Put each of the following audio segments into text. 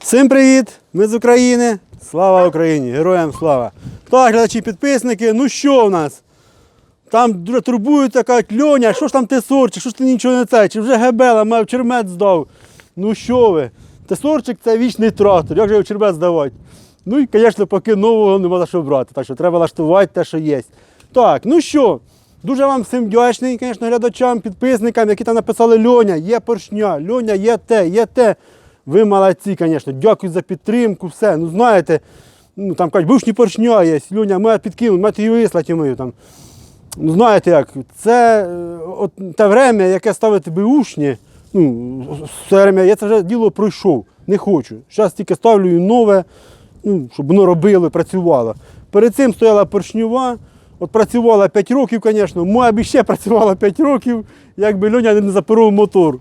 Всім привіт! Ми з України. Слава Україні! Героям слава! Так, глядачі підписники, ну що в нас? Там дуже турбуються, кажуть, Льоня, що ж там тесорчик, що ж ти нічого не це? Чи вже гебела, мав чермет здав? Ну що ви? Тесорчик це вічний трактор, як же його чермет здавати? Ну і, звісно, поки нового нема за що брати. Так що треба лаштувати те, що є. Так, ну що, дуже вам всім вдячний, звісно, глядачам, підписникам, які там написали Льоня, є поршня, Льоня, є те, є те. Ви молодці, звісно. Дякую за підтримку, все. Ну знаєте, ну там кажуть, бушні поршня є, Льоня, ми підкинув, ми її вислати мою там. Ну, знаєте як, це е, от те время, яке ставити бушні, ну, время, я це вже діло пройшов, не хочу. Зараз тільки ставлю нове, ну, щоб воно робило, працювало. Перед цим стояла поршнюва, от працювала 5 років, звісно, моя б ще працювала 5 років, якби Льоня не запоров мотор.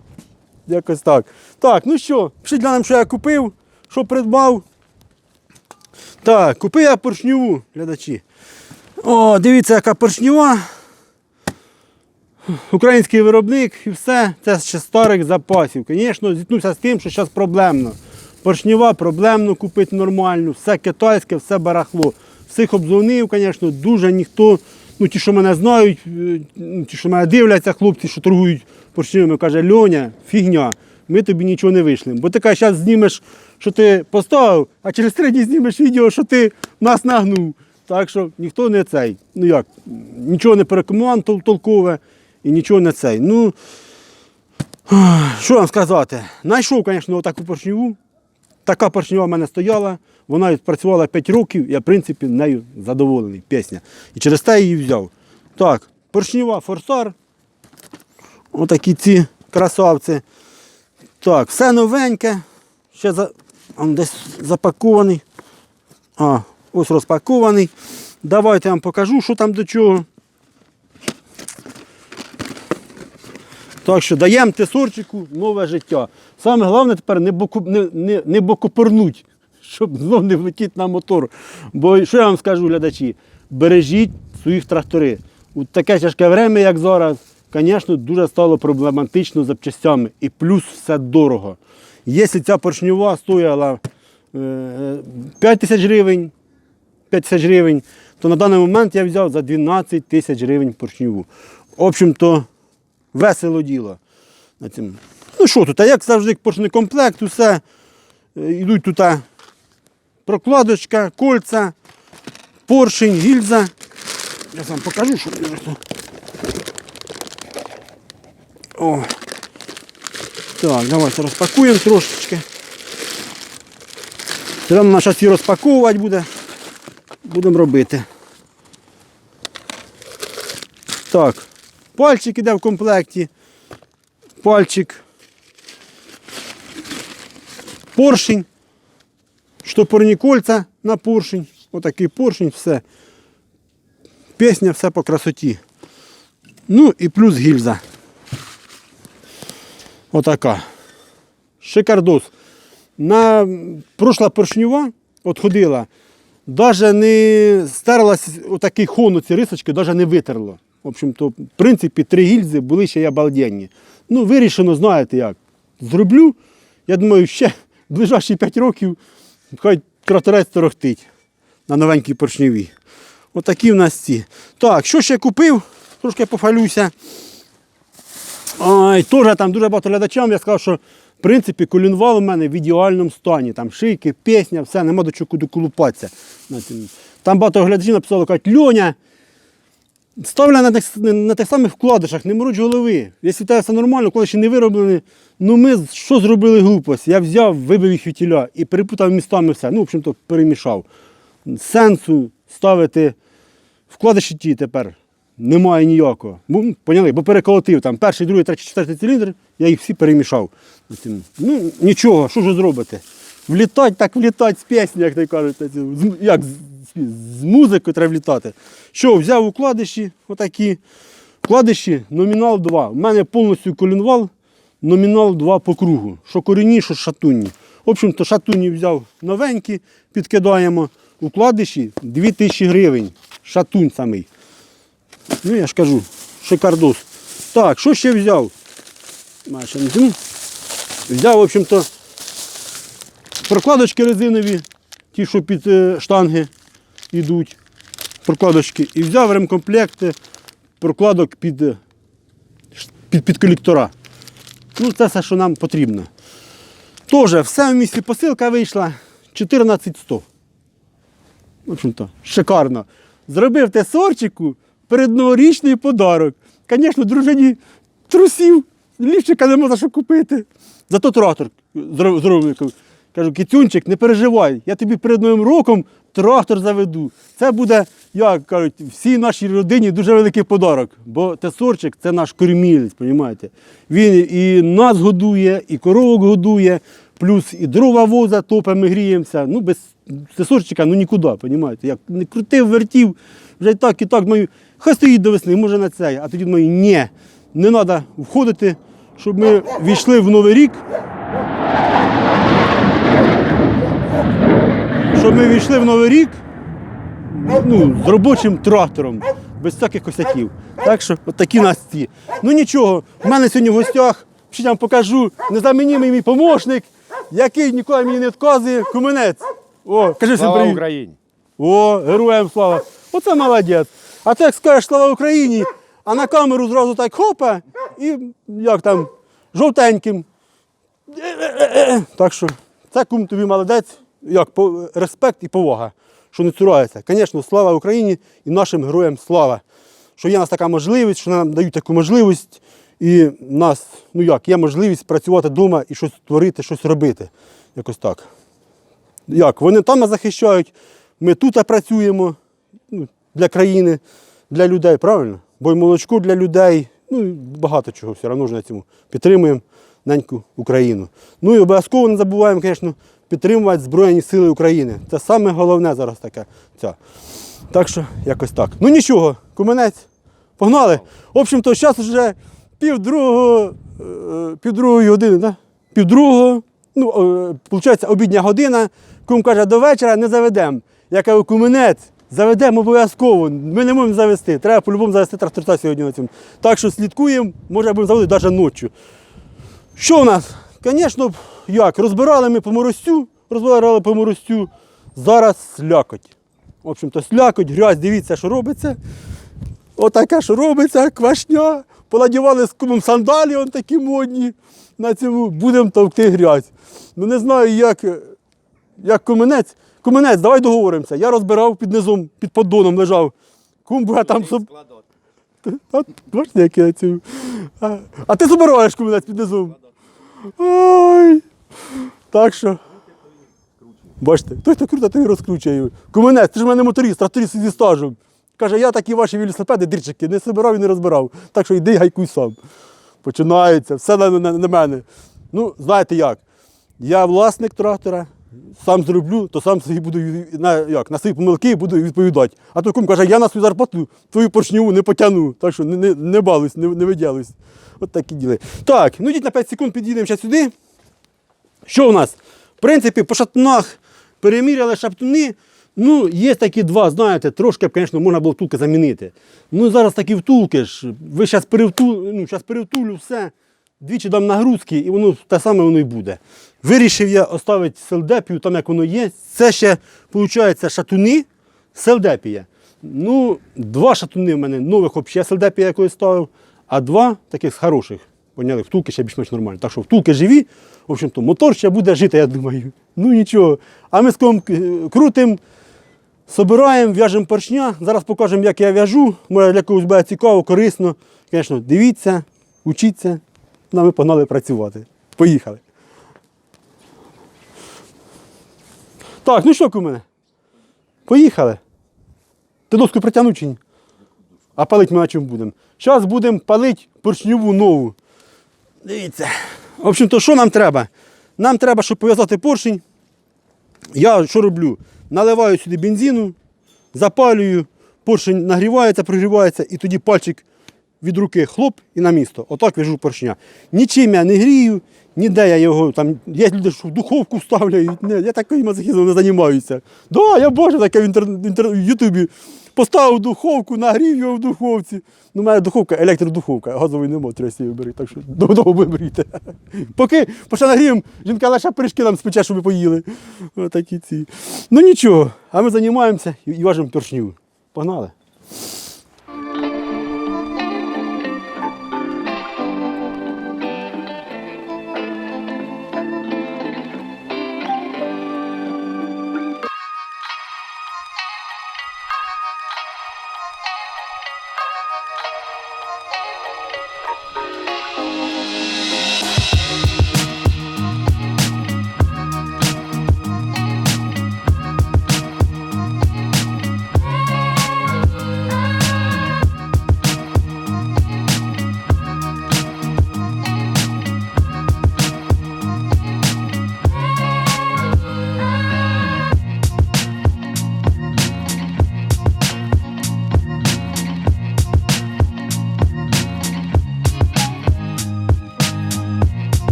Якось так. Так, ну що, пишіть глянемо, що я купив, що придбав. Так, купив я поршнюву, глядачі. О, дивіться, яка поршнева. Український виробник і все. Це ще старих запасів. Звісно, зіткнувся з тим, що зараз проблемно. Поршнева проблемно купити нормальну, все китайське, все барахло. Всіх обдзвонив, звісно, дуже ніхто. Ну, ті, що мене знають, е, ну, ті, що мене дивляться, хлопці, що торгують поршневими, каже, Льоня, фігня, ми тобі нічого не вийшли. Бо ти каже, зараз знімеш, що ти поставив, а через три дні знімеш відео, що ти нас нагнув. Так що ніхто не цей. Ну як, нічого не перекомував толкове і нічого не цей. Ну, що вам сказати? Найшов, звісно, отаку поршневу. Така поршнева в мене стояла, вона працювала 5 років, я, в принципі, нею задоволений, пісня. І через те її взяв. Так, поршнева форсар. Отакі ці красавці. Так, все новеньке. Ще за... он десь запакований. А, ось розпакований. Давайте я вам покажу, що там до чого. Так що даємо тесорчику нове життя. Саме головне тепер не, боку, не, не, не бокопорнуть, щоб знов не влетіти на мотор. Бо що я вам скажу, глядачі, бережіть своїх трактори. У таке тяжке время, як зараз, звісно, дуже стало проблематично запчастями. І плюс все дорого. Якщо ця поршнева стояла е, 5 тисяч гривень, 5 тисяч гривень, то на даний момент я взяв за 12 тисяч гривень поршневу. В общем-то, весело діло. Ну що тут, а як завжди поршний комплект, усе. Е, Йдуть тут прокладочка, кольця, поршень, гільза. Я вам покажу, що тут. О. Так, давайте розпакуємо трошечки. Все одно зараз її розпаковувати буде. Будемо робити. Так, пальчик іде в комплекті. Пальчик. Поршень. Штопорні кольця на поршень. Отакий поршень, все. Пісня, все по красоті. Ну і плюс гільза. Отака. Шикардос. На пройшла поршнева, от навіть не стерлась отакий хон, ці рисочки, навіть не витерло. В общем-то, в принципі, три гільзи були ще й обалденні. Ну, вирішено, знаєте як. Зроблю. Я думаю, ще в ближайші 5 років хай тракторець торохтить на новенькій поршневій. Отакі в нас ці. Так, що ще купив? Трошки пофалюся. Ай, теж там дуже багато глядачам. Я сказав, що в принципі колінвал у мене в ідеальному стані. Там шийки, пісня, все, нема до чого куди колупатися. Там багато глядачів написали, кажуть, Льоня, ставля на тих, на тих самих вкладишах, не мороч голови. Якщо тебе все нормально, вкладиші не вироблені, ну ми що зробили глупость? Я взяв, вибив їх вітіля і перепутав містами все. Ну, в общем-то, перемішав. Сенсу ставити вкладиші ті тепер немає ніякого. Бо, поняли? Бо переколотив там перший, другий, третій, четвертий циліндр, я їх всі перемішав. Ну, нічого, що ж зробите? Влітать, так влітать з пісні, як то кажуть. Як з, музикою треба влітати. Що, взяв укладиші, отакі. Вкладиші номінал 2. У мене повністю колінвал, номінал 2 по кругу. Що корінні, що шатунні. В общем-то, шатунні взяв новенькі, підкидаємо. Укладиші 2000 гривень. Шатунь самий. Ну, я ж кажу, шикардос. Так, що ще взяв? Візьму. Взяв, в общем-то, Прокладочки резинові, ті, що під е, штанги йдуть. Прокладочки. І взяв ремкомплекти прокладок під, під, під колектора. Ну, це все, що нам потрібно. Тоже все в місці посилка вийшла 14100. В общем-то, шикарно. Зробив те сорчику передноворічний подарок. Звісно, дружині трусів, лівчика не можна що купити. Зато трактор зробив. Кажу, кицюнчик, не переживай, я тобі перед Новим роком трактор заведу. Це буде, як кажуть, всій нашій родині дуже великий подарок. Бо тесорчик це наш кормілець, розумієте? Він і нас годує, і коровок годує, плюс і дрова воза, топимо, ми гріємося. Ну, без тесорчика ну нікуди, розумієте? Як не крутив, вертів, вже і так, і так маю. Хай стоїть до весни, може на це. А тоді думаю, ні, не треба входити, щоб ми війшли в новий рік. Щоб ми війшли в новий рік ну, з робочим трактором, без всяких косяків. Так що от такі нас ці. Ну нічого, в мене сьогодні в гостях, ще вам покажу, незамінімий мій помощник, який ніколи мені не відказує, куменець. О, кажи всім Слава привіт. Україні! О, героям слава. Оце молодець. А ти як скажеш слава Україні, а на камеру зразу так хопа і як там, жовтеньким. Так що це кум тобі молодець, як респект і повага, що не цурається. Звісно, слава Україні і нашим героям слава. Що є у нас така можливість, що нам дають таку можливість, і в нас, ну як, є можливість працювати вдома і щось творити, щось робити. Якось так. Як? Вони там захищають, ми тут працюємо ну, для країни, для людей, правильно? Бо й молочко для людей, ну і багато чого все одно ж на цьому. Підтримуємо неньку Україну. Ну і обов'язково не забуваємо, звісно, підтримувати Збройні Сили України. Це саме головне зараз таке. Ця. Так що якось так. Ну нічого, куменець, погнали. В общем-то, зараз вже пів другого, е, пів другої години, да? пів другого, ну, виходить, обідня година. Кум каже, до вечора не заведемо. Я кажу, куменець, заведемо обов'язково. Ми не можемо завести. Треба по-любому завести тракторця сьогодні на. Так що слідкуємо, може будемо заводити навіть ночі. Що в нас? Звісно, як? Розбирали ми по морозцю, розбирали по морозцю. Зараз слякоть. В общем-то, слякоть, грязь, дивіться, що робиться. Отаке, що робиться, квашня. Понадівали з кумом сандалі, он такі модні. На цьому будемо товкти грязь. Ну не знаю, як, як куменець. Куменець, давай договоримося. Я розбирав під низом, під поддоном лежав. Кум буде там соб... От, бачите, як я цю. А, а ти забираєш куменець під низом. Ой. Так що. Бачите, той, хто круто, той розкручує. Куменець, ти ж в мене моторист, тракторист зі стажем. Каже, я такі ваші велосипеди, дирчики, не собирав і не розбирав. Так що йди гайкуй сам. Починається, все на, на, на мене. Ну, знаєте як? Я власник трактора, сам зроблю, то сам собі буду на, як, на свої помилки буду відповідати. А то кум каже, я на свою зарплату твою поршневу не потягну. Так що не, не, не балуйся, не, не виділюсь. От такі діли. Так, ну йдіть на 5 секунд, підійдемо ще сюди. Що у нас? В принципі, по шатунах переміряли шаптуни. Ну, є такі два, знаєте, трошки, звісно, можна було втулки замінити. Ну, зараз такі втулки ж. Ви зараз перевтулю, ну, зараз перевтулю все, двічі дам нагрузки, і воно те саме воно і буде. Вирішив я оставити селдепію там, як воно є. Це ще, виходить, шатуни селдепія. Ну, два шатуни в мене нових взагалі селдепія якось ставив, а два таких хороших. Поняли, втулки ще більш-менш нормально. Так що втулки живі, в общем-то, мотор ще буде жити, я думаю. Ну нічого. А ми з ком крутим, собираємо, в'яжемо поршня. Зараз покажемо, як я в'яжу. Може для когось буде цікаво, корисно. Звісно, дивіться, учіться. Ну, а ми погнали працювати. Поїхали. Так, ну що, кумене? Поїхали. Ти доску притягнув чи ні? А палить ми на чому будемо? Зараз будемо палити поршньову нову. Дивіться. В общем-то, що нам треба? Нам треба, щоб пов'язати поршень. Я що роблю? Наливаю сюди бензину, запалюю, поршень нагрівається, прогрівається, і тоді пальчик від руки хлоп і на місто. Отак в'яжу поршня. Нічим я не грію, ніде я його там. Є люди, що в духовку ставляють. Не, я таким мазохізмом не займаюся. Да, я боже, таке в інтер- в Ютубі поставив духовку, нагрів його в духовці. Ну, у мене духовка, електродуховка, газової нема, треба собі виберіть, так що довго виберіть. Поки почав нагріємо, жінка лише пиріжки нам спече, щоб ви поїли. Отакі ці. Ну нічого, а ми займаємося і важимо поршню. Погнали.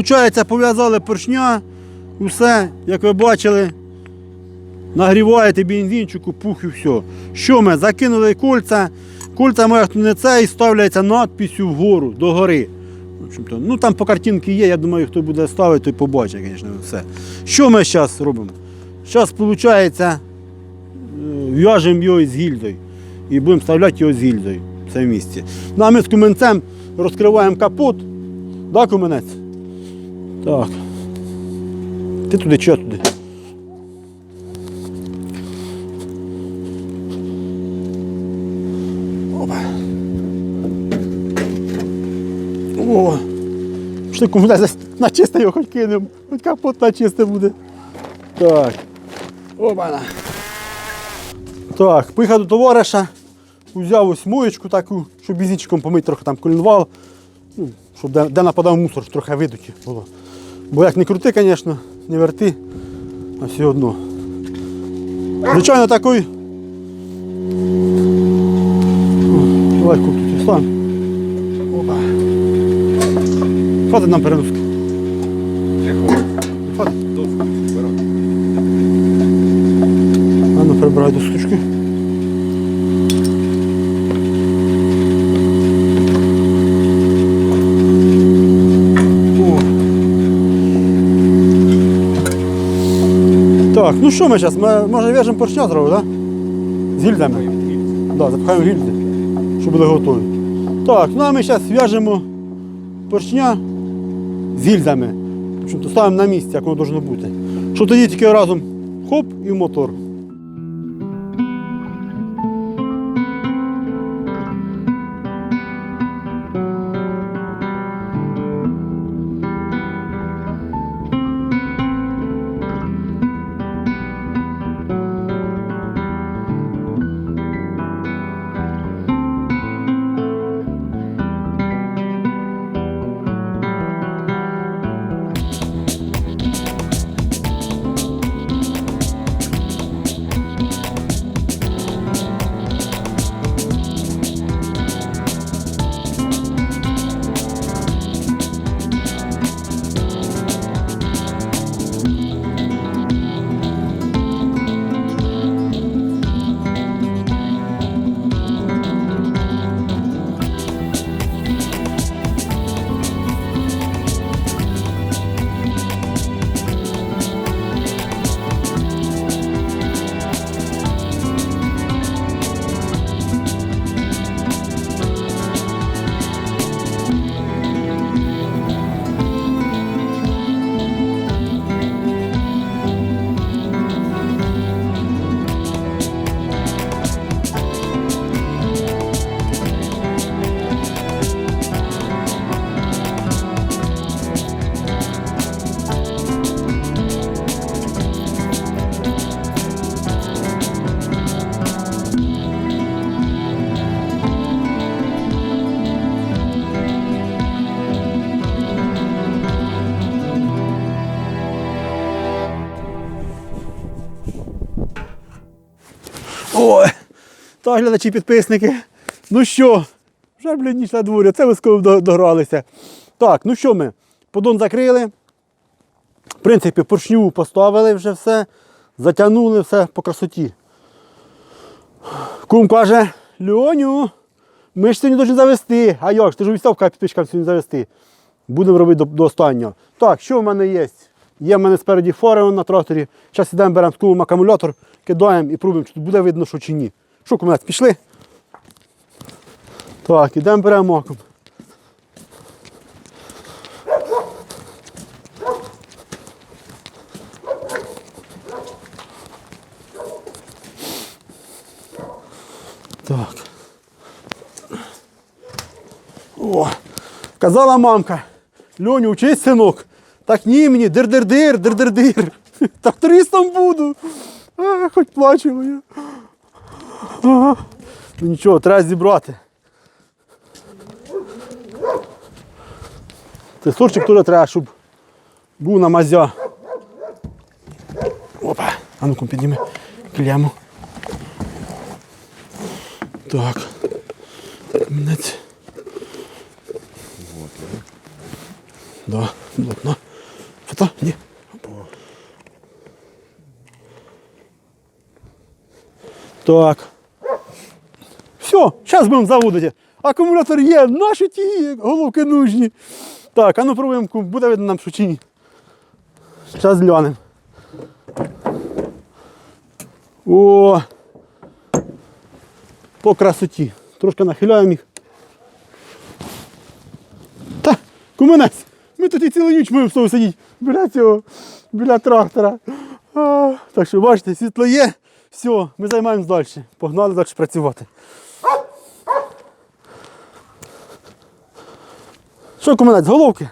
Получається, пов'язали поршня, усе, як ви бачили, нагріваєте бензинчику, пух і все. Що ми? Закинули кольця. Кольця мають не це і ставляється надписю вгору, до гори. Ну там по картинці є, я думаю, хто буде ставити, той побачить, звісно, все. Що ми зараз робимо? Зараз, виходить, в'яжемо його з гільзою і будемо вставляти його з гільзою. Це в місці. Ну, а ми з куменцем розкриваємо капот. Да, куменець? Так. Ти туди я туди? Опа. О! Пішли на чисте його хоч кинемо. Хоч капот на чисте буде. Так. Опа. Так, поїхав до товариша, взяв ось моєчку таку, щоб бізічком помити трохи там колінвал, ну, щоб де, де нападав мусор, трохи видуті було. Бо як не крути, звісно, не верти, а все одно. Звичайно, такий. Давай тут стан. Опа. Хватить нам переноску. Хватить. А ну прибирай до штучки. Так, ну що ми зараз? Ми, може в'яжемо поршня зразу, так? З гільдами. Да, запхаємо гільди, щоб були готові. Так, ну а ми зараз в'яжемо поршня з гільдами. Ставимо на місце, як воно має бути. Що тоді тільки разом хоп і в мотор. Так, глядачі, підписники. Ну що, вже, блін, ніч на дворі, це ви скоро догралися. Так, ну що ми? Подон закрили. В принципі, поршню поставили вже все, затягнули все по красоті. Кум каже, Льоню, ми ж сьогодні повинні завести. А як ти ж обіцяв підписчикам сьогодні завести. Будемо робити до, до останнього. Так, що в мене є? Є в мене спереді фори на тракторі. Зараз йдемо, беремо з кумом акумулятор, кидаємо і пробуємо, чи тут буде видно, що чи ні. Що, кумець, пішли? Так, ідемо беремо акум. Так. О, казала мамка, Льоню, учись, синок. Так ні мені, дир-дир-дир, дир-дир-дир. Трактористом буду. А, хоч плачу моя. Ага. Ну нічого, треба зібрати. Це сорчик теж треба, щоб був на мазя. Опа, а ну-ка підніми кляму. Так. Мінець. Да, плотно. Фото? Ні. Так. Все, зараз будемо заводити. Акумулятор є, наші ті головки нужні. Так, а ну пробуємо, буде видно нам що чи ні. Зараз глянемо. О! По красоті. Трошки нахиляємо їх. Та, куманець, ми тут і цілу ніч будемо сидіти біля цього, біля трактора. А, так що бачите, світло є. Все, ми займаємось далі. Погнали далі працювати. Що, куманець, головки?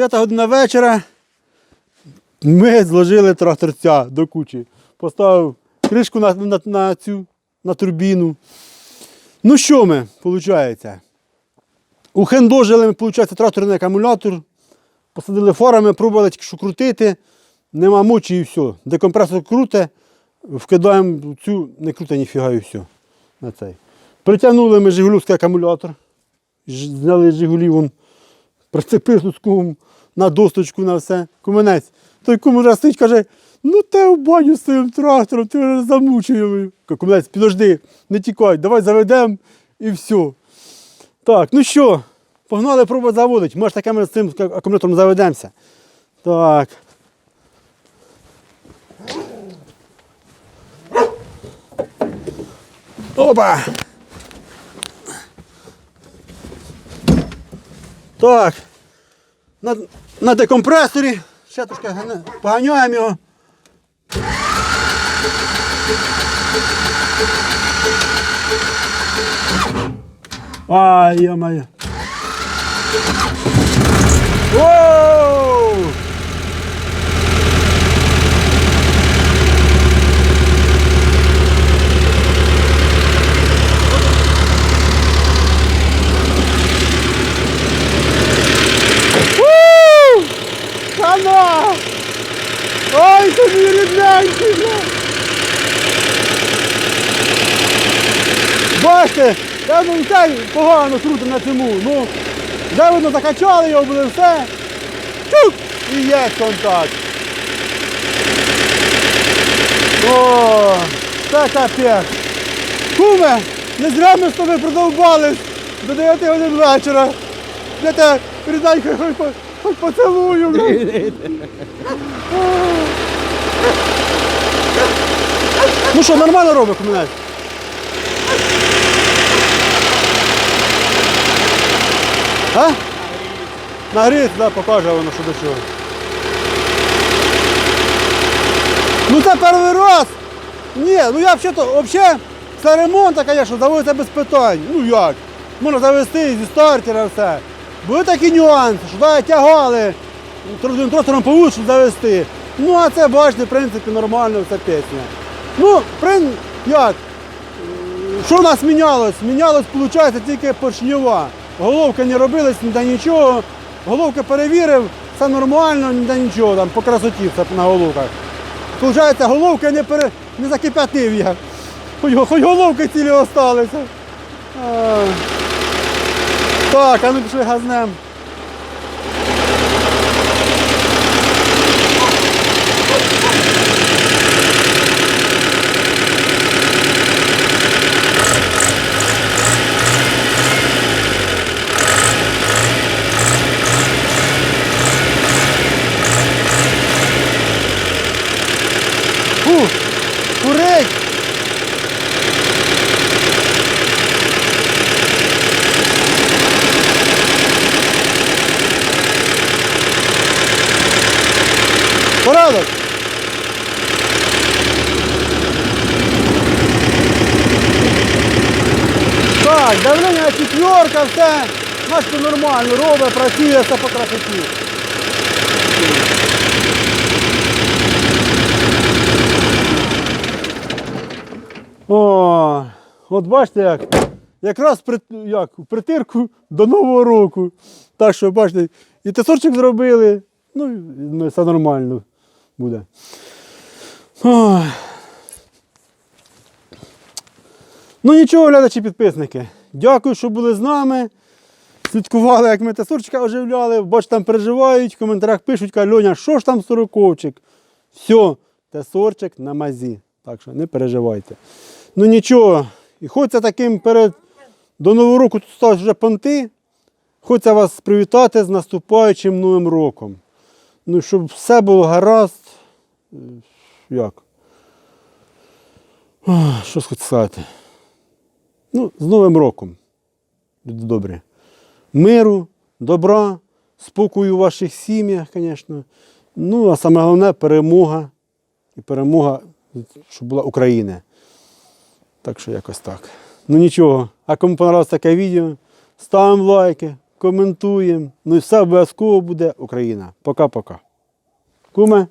Дев'ята година вечора. Ми зложили тракторця до кучі. Поставив кришку на, на, на цю на турбіну. Ну що ми, виходить? Ухендожили ми, виходить, тракторний акумулятор. Посадили форами, пробували що крутити. Нема мочі і все. Декомпресор круте, вкидаємо цю, не круте ніфіга і все. На цей. Притягнули ми Жигулівський акумулятор. Зняли Жигулів, прицепив тут кум на досточку на все. Куменець. Той кум стоїть, каже, Ну те в баню з цим трактором, ти вже замучуємо. Кумець, підожди, не тікай, давай заведемо і все. Так, ну що, погнали пробувати заводити. Може таке ми з цим акумулятором заведемося. Так. Опа! Так. На декомпресорі. Ще трошки поганяємо його. Ай, я моя. Воу! Ой, тобі рідненький, бля! Бачите, я ну так погано круто на цьому. Ну, де воно закачали його, буде все. Чук! І є контакт. О, це капець. Куме, не зря ми з тобою продовбались до 9 годин вечора. Я тебе передай, хай поцілую. блін. Ну що, нормально робить комунальний? А? Нагріється, да, покаже воно, що до чого. Ну це перший раз. Ні, ну я взагалі, взагалі, це ремонт, звісно, заводиться без питань. Ну як? Можна завести зі стартера все. Були такі нюанси, що да, тягали тростером по вулиці, завести. Ну а це, бачите, в принципі, нормально вся пісня. Ну, прин... як? Що в нас мінялось? Мінялось, виходить, тільки поршнева. Головка не робилась, ніде нічого. Головка перевірив, все нормально, ніде нічого, там по красоті все на головках. Получається, головка не, пере... не закип'ятив я. Хоч, хоч головки цілі осталися. Так, а ну пішли газнем. Порядок! Так, давлення четверка, все, наче нормально, робить, працює, все по красоті. О, от бачите як. Якраз при, як, притирку до Нового року. Так що, бачите, і тесорчик зробили, ну, ну, все нормально буде. Ой. Ну нічого, глядачі підписники. Дякую, що були з нами. Слідкували, як ми тесорчика оживляли. Бачите, там переживають, в коментарях пишуть, кажуть, Льоня, що ж там сороковчик? Все, тесорчик на мазі. Так що не переживайте. Ну нічого, і хочеться таким перед до Нового року тут сталося вже понти. Хочеться вас привітати з наступаючим Новим роком. Ну, щоб все було гаразд. Як? Що хочу сказати? Ну, з Новим роком. Люди добрі. Миру, добра, спокою у ваших сім'ях, звісно. Ну, а саме головне перемога. І перемога, щоб була Україна. Так що якось так. Ну нічого. А кому понравилось таке відео, ставимо лайки, коментуємо. Ну і все обов'язково буде Україна. Пока-пока. Куме.